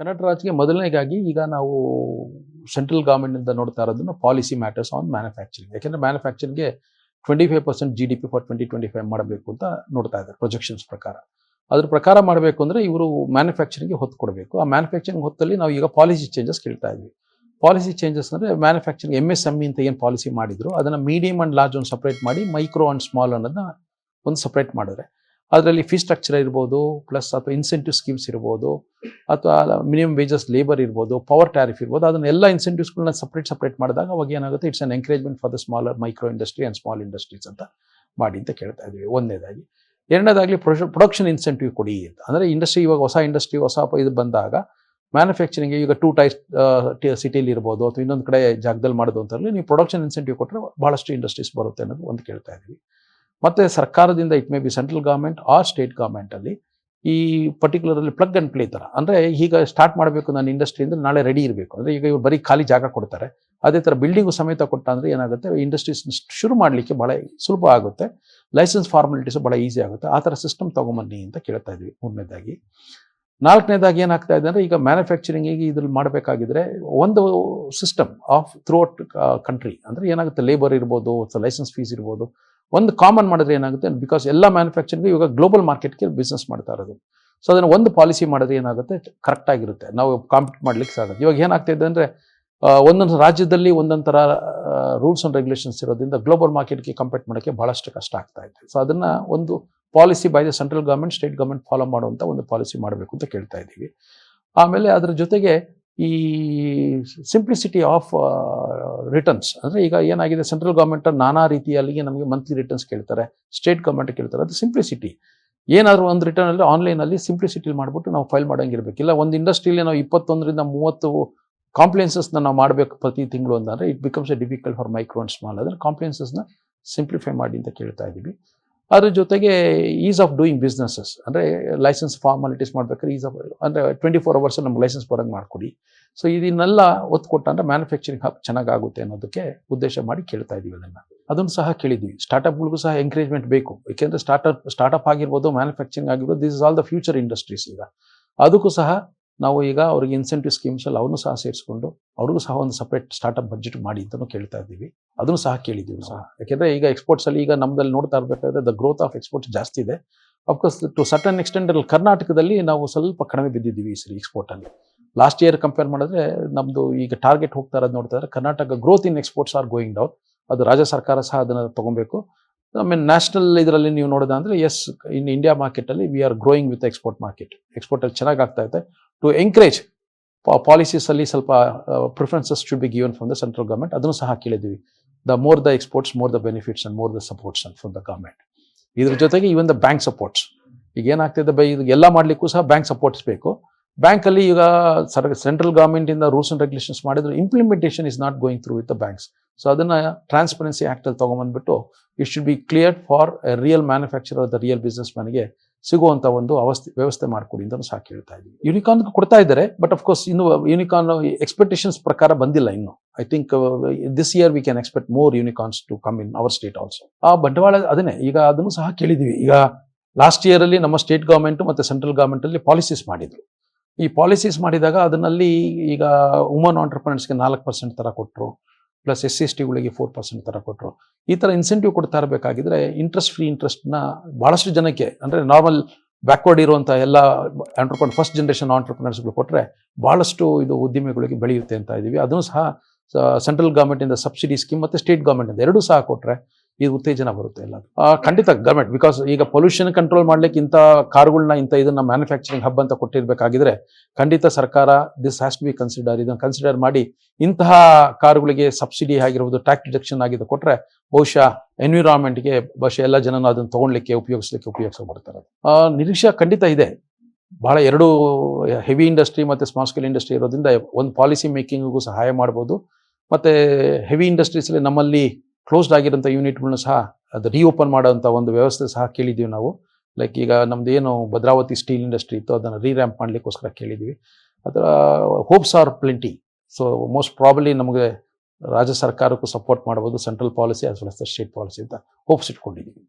ಕನ್ನಡ ರಾಜ್ಗೆ ಮೊದಲನೇಗಾಗಿ ಈಗ ನಾವು ಸೆಂಟ್ರಲ್ ಗೌರ್ಮೆಂಟಿಂದ ನೋಡ್ತಾ ಇರೋದನ್ನು ಪಾಲಿಸಿ ಮ್ಯಾಟರ್ಸ್ ಆನ್ ಮ್ಯಾನುಫ್ಯಾಕ್ಚರಿಂಗ್ ಯಾಕೆಂದರೆ ಮ್ಯಾನುಫ್ಯಾಕ್ಚರಿಂಗ್ಗೆ twenty five percent G D P for twenty twenty five ಮಾಡಬೇಕು ಅಂತ ನೋಡ್ತಾ ಇದ್ದಾರೆ ಪ್ರೊಜೆಕ್ಷನ್ಸ್ ಪ್ರಕಾರ. ಅದ್ರ ಪ್ರಕಾರ ಮಾಡಬೇಕು ಅಂದರೆ ಇವರು ಮ್ಯಾನುಫ್ಯಾಕ್ಚರಿಂಗ್ಗೆ ಹೊತ್ತು ಕೊಡಬೇಕು. ಆ ಮ್ಯಾನುಫ್ಯಾಕ್ಚರಿಂಗ್ ಹೊತ್ತಲ್ಲಿ ನಾವು ಈಗ ಪಾಲಿಸಿ ಚೇಂಜಸ್ ಕೇಳ್ತಾ ಇದ್ವಿ. ಪಾಲಿಸಿ ಚೇಂಜಸ್ ಅಂದರೆ ಮ್ಯಾನುಫ್ಯಾಕ್ಚರಿಂಗ್ ಎಂ ಎಸ್ ಎಂ ಅಂತ ಏನು ಪಾಲಿಸಿ ಮಾಡಿದ್ರು, ಅದನ್ನು ಮೀಡಿಯಮ್ ಆ್ಯಂಡ್ ಲಾರ್ಜ್ ಒಂದು ಸಪ್ರೇಟ್ ಮಾಡಿ ಮೈಕ್ರೋ ಆ್ಯಂಡ್ ಸ್ಮಾಲ್ ಅನ್ನೋದನ್ನ ಒಂದು ಸಪ್ರೇಟ್ ಮಾಡಿದ್ರೆ. ಅದರಲ್ಲಿ ಫೀ ಸ್ಟ್ರಕ್ಚರ್ ಇರ್ಬೋದು ಪ್ಲಸ್ ಅಥವಾ ಇನ್ಸೆಂಟಿವ್ ಸ್ಕೀಮ್ಸ್ ಇರ್ಬೋದು, ಅಥವಾ ಮಿನಿಮಮ್ ವೇಜಸ್ ಲೇಬರ್ ಇರ್ಬೋದು ಪವರ್ ಟ್ಯಾರಿಫ್ ಇರ್ಬೋದು ಅದನ್ನೆಲ್ಲ ಇನ್ಸೆಂಟಿವ್ಸ್ಗಳನ್ನ ಸಪ್ರೇಟ್ ಸಪ್ರೇಟ್ ಮಾಡಿದಾಗ ಅವಾಗ ಏನಾಗುತ್ತೆ it's an encouragement for the smaller micro industry and small industries ಅಂತ ಮಾಡಿ ಅಂತ ಕೇಳ್ತಾ ಇದ್ದೀವಿ. ಒಂದನೇದಾಗಿ ಎರಡನೇದಾಗಲಿ ಪ್ರೊಡಕ್ಷನ್ ಇನ್ಸೆಂಟಿವ್ ಕೊಡಿ ಅಂತ. ಅಂದರೆ ಇಂಡಸ್ಟ್ರಿ ಇವಾಗ ಹೊಸ ಇಂಡಸ್ಟ್ರಿ ಹೊಸ ಇದು ಬಂದಾಗ ಮ್ಯಾನುಫ್ಯಾಕ್ಚರಿಂಗ್ ಈಗ ಟೂ ಟೈಸ್ ಸಿಟಿಲಿ ಇರ್ಬೋದು, ಅಥವಾ ಇನ್ನೊಂದು ಕಡೆ ಜಾಗದಲ್ಲಿ ಮಾಡೋದು ಅಂತಾರಲ್ಲಿ ನೀವು ಪ್ರೊಡಕ್ಷನ್ ಇನ್ಸೆಂಟಿವ್ ಕೊಟ್ಟರೆ ಭಾಳಷ್ಟು ಇಂಡಸ್ಟ್ರೀಸ್ ಬರುತ್ತೆ ಅನ್ನೋದು ಒಂದು ಕೇಳ್ತಾ ಇದ್ದೀವಿ. ಮತ್ತೆ ಸರ್ಕಾರದಿಂದ it may be central government or state ಗೌರ್ಮೆಂಟಲ್ಲಿ ಈ ಪರ್ಟಿಕ್ಯುಲರ್ಲಿ ಪ್ಲಗ್ ಅಂಡ್ ಪ್ಲೇ ಥರ ಅಂದರೆ ಈಗ ಸ್ಟಾರ್ಟ್ ಮಾಡಬೇಕು ನನ್ನ ಇಂಡಸ್ಟ್ರಿ ಅಂದರೆ ನಾಳೆ ರೆಡಿ ಇರಬೇಕು. ಅಂದರೆ ಈಗ ಇವ್ರು ಬರೀ ಖಾಲಿ ಜಾಗ ಕೊಡ್ತಾರೆ. ಅದೇ ಥರ ಬಿಲ್ಡಿಂಗು ಸಮೇತ ಕೊಟ್ಟ ಅಂದರೆ ಏನಾಗುತ್ತೆ ಇಂಡಸ್ಟ್ರೀಸ್ ಶುರು ಮಾಡಲಿಕ್ಕೆ ಭಾಳ ಸುಲಭ ಆಗುತ್ತೆ. ಲೈಸೆನ್ಸ್ ಫಾರ್ಮಾಲಿಟೀಸು ಭಾಳ ಈಸಿ ಆಗುತ್ತೆ. ಆ ಥರ ಸಿಸ್ಟಮ್ ತೊಗೊಂಬನ್ನಿ ಅಂತ ಕೇಳ್ತಾ ಇದ್ವಿ ಮೂರನೇದಾಗಿ. ನಾಲ್ಕನೇದಾಗಿ ಏನಾಗ್ತಾ ಇದೆ ಅಂದರೆ ಈಗ ಮ್ಯಾನುಫ್ಯಾಕ್ಚರಿಂಗಿಗೆ ಇದ್ರಲ್ಲಿ ಮಾಡಬೇಕಾಗಿದ್ರೆ ಒಂದು ಸಿಸ್ಟಮ್ ಆಫ್ ಥ್ರೂಔಟ್ ಕಂಟ್ರಿ ಅಂದರೆ ಏನಾಗುತ್ತೆ? ಲೇಬರ್ ಇರ್ಬೋದು ಲೈಸೆನ್ಸ್ ಫೀಸ್ ಇರ್ಬೋದು ಒಂದು ಕಾಮನ್ ಮಾಡಿದ್ರೆ ಏನಾಗುತ್ತೆ? ಬಿಕಾಸ್ ಎಲ್ಲ ಮ್ಯಾನುಫ್ಯಾಕ್ಚರಿಂಗ್ ಇವಾಗ ಗ್ಲೋಬಲ್ ಮಾರ್ಕೆಟ್ಗೆ ಬಿಸ್ನೆಸ್ ಮಾಡ್ತಾ ಇರೋದು. ಸೊ ಅದನ್ನು ಒಂದು ಪಾಲಿಸಿ ಮಾಡಿದ್ರೆ ಏನಾಗುತ್ತೆ? ಕರೆಕ್ಟ್ ಆಗಿರುತ್ತೆ. ನಾವು ಕಾಂಪಿಟ್ ಮಾಡ್ಲಿಕ್ಕೆ ಸಾಗುತ್ತೆ ಇವಾಗ ಏನಾಗ್ತಿದೆ ಅಂದರೆ ಒಂದೊಂದು ರಾಜ್ಯದಲ್ಲಿ ಒಂದೊಂದು ರೂಲ್ಸ್ ಆ್ಯಂಡ್ ರೆಗ್ಯುಲೇಷನ್ಸ್ ಇರೋದ್ರಿಂದ ಗ್ಲೋಬಲ್ ಮಾರ್ಕೆಟ್ಗೆ ಕಂಪೇರ್ ಮಾಡೋಕ್ಕೆ ಭಾಳಷ್ಟು ಕಷ್ಟ ಆಗ್ತಾ ಇದೆ. ಸೊ ಅದನ್ನು ಒಂದು policy by the central government state government follow ಮಾಡುವಂಥ ಒಂದು ಪಾಲಿಸಿ ಮಾಡಬೇಕು ಅಂತ ಕೇಳ್ತಾ ಇದ್ದೀವಿ. ಆಮೇಲೆ ಅದರ ಜೊತೆಗೆ ಈ ಸಿಂಪ್ಲಿಸಿಟಿ ಆಫ್ ರಿಟರ್ನ್ಸ್ ಅಂದರೆ ಈಗ ಏನಾಗಿದೆ ಸೆಂಟ್ರಲ್ ಗೌರ್ಮೆಂಟ್ ನಾನಾ ರೀತಿಯಲ್ಲಿ ನಮಗೆ ಮಂತ್ಲಿ ರಿಟರ್ನ್ಸ್ ಕೇಳ್ತಾರೆ ಸ್ಟೇಟ್ ಗೌರ್ಮೆಂಟ್ ಕೇಳ್ತಾರೆ. ಅದು ಸಿಂಪ್ಲಿಸಿಟಿ ಏನಾದರೂ ಒಂದು ರಿಟರ್ನಲ್ಲಿ ಆನ್ಲೈನಲ್ಲಿ ಸಿಂಪ್ಲಿಸಿಟಿ ಮಾಡಿಬಿಟ್ಟು ನಾವು ಫೈಲ್ ಮಾಡೋಂಗಿರ್ಬೇಕು. ಇಲ್ಲ, ಒಂದು ಇಂಡಸ್ಟ್ರಿಯಲ್ಲಿ ನಾವು ಇಪ್ಪತ್ತೊಂದರಿಂದ ಮೂವತ್ತು ಕಾಂಪ್ಲೆನ್ಸಸ್ನ ನಾವು ಮಾಡಬೇಕು ಪ್ರತಿ ತಿಂಗಳು ಅಂತಂದರೆ it becomes a difficult for micro and small ಅಂದರೆ ಕಾಂಪ್ಲೇನ್ಸಸ್ನ ಸಿಂಪ್ಲಿಫೈ ಮಾಡಿ ಅಂತ ಕೇಳ್ತಾ ಇದ್ದೀವಿ ಅದ್ರ ಜೊತೆಗೆ ಈಸ್ ಆಫ್ ಡೂಯಿಂಗ್ ಬಿಸ್ನೆಸಸ್ ಅಂದರೆ ಲೈಸೆನ್ಸ್ ಫಾರ್ಮಾಲಿಟೀಸ್ ಮಾಡ್ಬೇಕಾದ್ರೆ ಈಸ್ ಆಫ್ ಅಂದರೆ ಟ್ವೆಂಟಿ ಫೋರ್ ಅವರ್ಸ್ ನಮ್ಗೆ ಲೈಸೆನ್ಸ್ ಬರೋಂಗೆ ಮಾಡಿಕೊಡಿ. ಸೊ ಇದನ್ನೆಲ್ಲ ಒತ್ತು ಕೊಟ್ಟಂದ್ರೆ ಮ್ಯಾನುಫ್ಯಾಕ್ಚರಿಂಗ್ ಹಬ್ ಚೆನ್ನಾಗುತ್ತೆ ಅನ್ನೋದಕ್ಕೆ ಉದ್ದೇಶ ಮಾಡಿ ಕೇಳ್ತಾ ಇದ್ದೀವಿ ಅದನ್ನು. ಅದನ್ನು ಸಹ ಕೇಳಿದ್ವಿ. ಸ್ಟಾರ್ಟಪ್ಗಳಿಗೂ ಸಹ ಎಂಕರೇಜ್ಮೆಂಟ್ ಬೇಕು. ಏಕೆಂದರೆ ಸ್ಟಾರ್ಟಪ್ ಸ್ಟಾರ್ಟಪ್ ಆಗಿರ್ಬೋದು ಮ್ಯಾನುಫ್ಯಾಕ್ಚರಿಂಗ್ ಆಗಿರ್ಬೋದು this is all the future industries ಈಗ. ಅದಕ್ಕೂ ಸಹ ನಾವು ಈಗ ಅವ್ರಿಗೆ ಇನ್ಸೆಂಟಿವ್ ಸ್ಕೀಮ್ಸ್ ಅಲ್ಲಿ ಅವನು ಸಹ ಸೇರಿಸ್ಕೊಂಡು ಅವ್ರಿಗೂ ಸಹ ಒಂದು ಸಪ್ರೇಟ್ ಸ್ಟಾರ್ಟಪ್ ಬಜೆಟ್ ಮಾಡಿ ಅಂತಲೂ ಕೇಳ್ತಾ ಇದ್ದೀವಿ. ಅದನ್ನು ಸಹ ಕೇಳಿದ್ದೀವಿ ಸಹ ಯಾಕೆಂದರೆ ಈಗ ಎಕ್ಸ್ಪೋರ್ಟ್ಸಲ್ಲಿ ಈಗ ನಮ್ಮದಲ್ಲಿ ನೋಡ್ತಾ ಇರಬೇಕಾದ್ರೆ ದ ಗ್ರೋತ್ ಆಫ್ ಎಕ್ಸ್ಪೋರ್ಟ್ಸ್ ಜಾಸ್ತಿ ಇದೆ. ಅಫ್ಕೋರ್ಸ್ ಟು ಸಟನ್ ಎಕ್ಸ್ಟೆಂಟ್ ಅಲ್ಲಿ ಕರ್ನಾಟಕದಲ್ಲಿ ನಾವು ಸ್ವಲ್ಪ ಕಡಿಮೆ ಬಿದ್ದಿದ್ದೀವಿ ಈ ಸರಿ ಎಕ್ಸ್ಪೋರ್ಟಲ್ಲಿ ಲಾಸ್ಟ್ ಇಯರ್ ಕಂಪೇರ್ ಮಾಡಿದ್ರೆ ನಮ್ಮದು ಈಗ ಟಾರ್ಗೆಟ್ ಹೋಗ್ತಾ ಇರೋದು ನೋಡ್ತಾ ಇದ್ರೆ Karnataka growth in exports are going down ಅದು ರಾಜ್ಯ ಸರ್ಕಾರ ಸಹ ಅದನ್ನು ತಗೊಬೇಕು. ಆಮೇಲೆ ನ್ಯಾಷನಲ್ ಇದರಲ್ಲಿ ನೀವು ನೋಡೋದಂದ್ರೆ ಎಸ್ ಇನ್ ಇಂಡಿಯಾ ಮಾರ್ಕೆಟಲ್ಲಿ we are growing with export market ಎಕ್ಸ್ಪೋರ್ಟಲ್ಲಿ ಚೆನ್ನಾಗಿ ಆಗ್ತಾ ಇದೆ. ಟು ಎಂಕರೇಜ್ ಪಾಲಿಸೀಸಲ್ಲಿ ಸ್ವಲ್ಪ preferences should be given from the central government ಅದನ್ನು ಸಹ ಕೇಳಿದ್ವಿ the more the exports more the benefits and more the supports and from the government ಇದ್ರ ಜೊತೆಗೆ ಈವನ್ ದ ಬ್ಯಾಂಕ್ ಸಪೋರ್ಟ್ಸ್ ಈಗ ಏನಾಗ್ತಿದೆ ಬೈ, ಇದು ಎಲ್ಲ ಮಾಡಲಿಕ್ಕೂ ಸಹ ಬ್ಯಾಂಕ್ ಸಪೋರ್ಟ್ಸ್ ಬೇಕು. ಬ್ಯಾಂಕಲ್ಲಿ ಈಗ ಸರ್ ಸೆಂಟ್ರಲ್ ಗೌರ್ಮೆಂಟಿಂದ ರೂಲ್ಸ್ ಅಂಡ್ ರೆಗ್ಯುಲೇಷನ್ಸ್ ಮಾಡಿದ್ರು implementation is not going through with the banks so ಅದನ್ನ ಟ್ರಾನ್ಸ್ಪರೆನ್ಸಿ ಆ್ಯಕ್ಟಲ್ಲಿ ತೊಗೊಂಬಂದ್ಬಿಟ್ಟು it should be clear for real manufacture the real business ಮ್ಯಾನ್ಗೆ ಸಿಗುವಂಥ ಒಂದು ಅವಸ್ಥೆ, ವ್ಯವಸ್ಥೆ ಮಾಡಿಕೊಡಿ ಅಂತ ಸಹ ಕೇಳ್ತಾ ಇದ್ದೀವಿ ಯೂನಿಕಾನ್ ಕೊಡ್ತಾ ಇದ್ದಾರೆ ಬಟ್ ಅಫ್ಕೋರ್ಸ್ ಇನ್ನು ಯೂನಿಕಾನ್ ಎಕ್ಸ್ಪೆಕ್ಟೇಷನ್ಸ್ ಪ್ರಕಾರ ಬಂದಿಲ್ಲ ಇನ್ನು. I think this year we can expect more unicorns to come in our state also ಆ ಬಂಡವಾಳ ಅದನ್ನೇ, ಈಗ ಅದನ್ನು ಸಹ ಕೇಳಿದ್ದೀವಿ. ಈಗ ಲಾಸ್ಟ್ ಇಯರಲ್ಲಿ ನಮ್ಮ ಸ್ಟೇಟ್ ಗೌರ್ಮೆಂಟ್ ಮತ್ತು ಸೆಂಟ್ರಲ್ ಗೌರ್ಮೆಂಟಲ್ಲಿ ಪಾಲಿಸೀಸ್ ಮಾಡಿದ್ರು. ಈ ಪಾಲಿಸೀಸ್ ಮಾಡಿದಾಗ ಅದನ್ನಲ್ಲಿ ಈಗ ವುಮನ್ ಆಂಟರ್ಪ್ರಿನರ್ಸ್ಗೆ ನಾಲ್ಕು ಪರ್ಸೆಂಟ್ ಥರ ಕೊಟ್ಟರು ಪ್ಲಸ್ ಎಸ್ ಸಿ ಎಸ್ ಟಿಗಳಿಗೆ ಫೋರ್ ಪರ್ಸೆಂಟ್ ಥರ ಕೊಟ್ಟರು ಈ ಥರ ಇನ್ಸೆಂಟಿವ್ ಕೊಡ್ತಾ ಇರಬೇಕಾಗಿದ್ರೆ ಇಂಟ್ರೆಸ್ಟ್ ಫ್ರೀ ಇಂಟ್ರೆಸ್ಟ್ನ ಭಾಳಷ್ಟು ಜನಕ್ಕೆ, ಅಂದರೆ ನಾರ್ಮಲ್ ಬ್ಯಾಕ್ವರ್ಡ್ ಇರುವಂಥ ಎಲ್ಲ ಆಂಟ್ರಪ್ರನ್ ಫಸ್ಟ್ ಜನ್ರೇಷನ್ ಆಂಟ್ರಪ್ರನರ್ಸ್ಗಳು ಕೊಟ್ಟರೆ ಭಾಳಷ್ಟು ಇದು ಉದ್ಯಮಿಗಳಿಗೆ ಬೆಳೆಯುತ್ತೆ ಅಂತ ಇದ್ದೀವಿ. ಅದನ್ನು ಸಹ ಸೆಂಟ್ರಲ್ ಗೌರ್ಮೆಂಟಿಂದ ಸಬ್ಸಿಡಿ ಸ್ಕೀಮ್ ಮತ್ತು ಸ್ಟೇಟ್ ಗೌರ್ಮೆಂಟಿಂದ ಎರಡೂ ಸಹ ಕೊಟ್ಟರೆ ಇದು ಉತ್ತೇಜನ ಬರುತ್ತೆ ಎಲ್ಲ ಖಂಡಿತ ಗವರ್ಮೆಂಟ್ ಬಿಕಾಸ್ ಈಗ ಪೊಲ್ಯೂಷನ್ ಕಂಟ್ರೋಲ್ ಮಾಡ್ಲಿಕ್ಕೆ ಇಂಥ ಕಾರ್ಗಳನ್ನ, ಇಂಥ ಇದನ್ನ ಮ್ಯಾನುಫ್ಯಾಕ್ಚರಿಂಗ್ ಹಬ್ ಅಂತ ಕೊಟ್ಟಿರ್ಬೇಕಾಗಿದ್ರೆ ಖಂಡಿತ ಸರ್ಕಾರ this has to be consider ಇದನ್ನು ಕನ್ಸಿಡರ್ ಮಾಡಿ ಇಂತಹ ಕಾರುಗಳಿಗೆ ಸಬ್ಸಿಡಿ ಆಗಿರ್ಬೋದು ಟ್ಯಾಕ್ಸ್ ಡಿಡಕ್ಷನ್ ಆಗಿದೆ ಕೊಟ್ಟರೆ ಬಹುಶಃ ಎನ್ವಿರಾನ್ಮೆಂಟ್ಗೆ ಬಹುಶಃ ಎಲ್ಲ ಜನನ ಅದನ್ನು ತಗೊಳ್ಲಿಕ್ಕೆ ಉಪಯೋಗಿಸ್ಲಿಕ್ಕೆ ಉಪಯೋಗಿಸೋ ಬರ್ತಾರೆ ನಿರೀಕ್ಷೆ ಖಂಡಿತ ಇದೆ. ಬಹಳ ಎರಡು ಹೆವಿ ಇಂಡಸ್ಟ್ರಿ ಮತ್ತು ಸ್ಮಾಲ್ ಸ್ಕೇಲ್ ಇಂಡಸ್ಟ್ರಿ ಇರೋದ್ರಿಂದ ಒಂದು ಪಾಲಿಸಿ ಮೇಕಿಂಗಿಗೂ ಸಹಾಯ ಮಾಡ್ಬೋದು. ಮತ್ತು ಹೆವಿ ಇಂಡಸ್ಟ್ರೀಸಲ್ಲಿ ನಮ್ಮಲ್ಲಿ ಕ್ಲೋಸ್ಡ್ ಆಗಿರೋಂಥ ಯೂನಿಟ್ಗಳನ್ನ ಸಹ ಅದು ರೀಓಪನ್ ಮಾಡೋಂಥ ಒಂದು ವ್ಯವಸ್ಥೆ ಸಹ ಕೇಳಿದ್ದೀವಿ ನಾವು. ಲೈಕ್ ಈಗ ನಮ್ದು ಏನು ಭದ್ರಾವತಿ ಸ್ಟೀಲ್ ಇಂಡಸ್ಟ್ರಿ ಇತ್ತು ಅದನ್ನು ರೀರ್ಯಾಂಪ್ ಮಾಡಲಿಕ್ಕೋಸ್ಕರ ಕೇಳಿದ್ದೀವಿ. ಅದರ hopes are plenty so most probably ನಮಗೆ ರಾಜ್ಯ ಸರ್ಕಾರಕ್ಕೂ ಸಪೋರ್ಟ್ ಮಾಡ್ಬೋದು central policy as well as the state policy ಅಂತ ಹೋಪ್ಸ್ ಇಟ್ಕೊಂಡಿದ್ದೀವಿ.